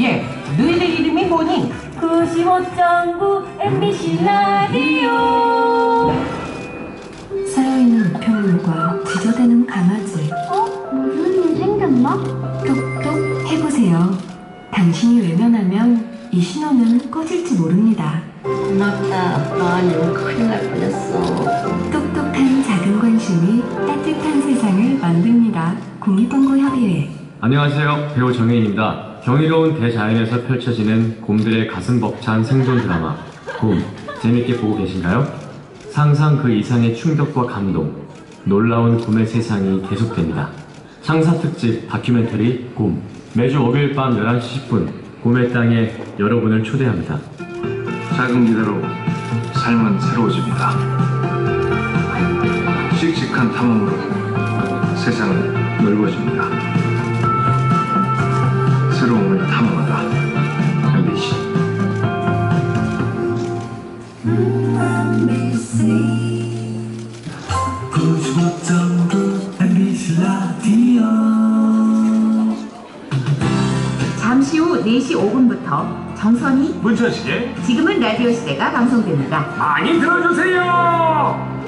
예, 너희들 이름이 뭐니? 95.9 MBC 라디오 살아있는 우편물과 지저대는 강아지 어? 무슨 일 생겼나? 똑똑 해보세요. 당신이 외면하면 이 신호는 꺼질지 모릅니다. 고맙다. 아빠 아니면 큰일 날 뻔했어. 똑똑한 작은 관심이 따뜻한 세상을 만듭니다. 국립본고협의회 안녕하세요. 배우 정혜인입니다. 경이로운 대자연에서 펼쳐지는 곰들의 가슴 벅찬 생존 드라마 곰 재밌게 보고 계신가요? 상상 그 이상의 충격과 감동 놀라운 곰의 세상이 계속됩니다. 창사 특집 다큐멘터리 곰 매주 월요일 밤 11시 10분 곰의 땅에 여러분을 초대합니다. 작은 기대로 삶은 새로워집니다. 씩씩한 탐험으로 세상은 넓어집니다. 잠시 후 4시 5분부터 정선이 문천식의 지금은 라디오 시대가 방송됩니다. 많이 들어주세요.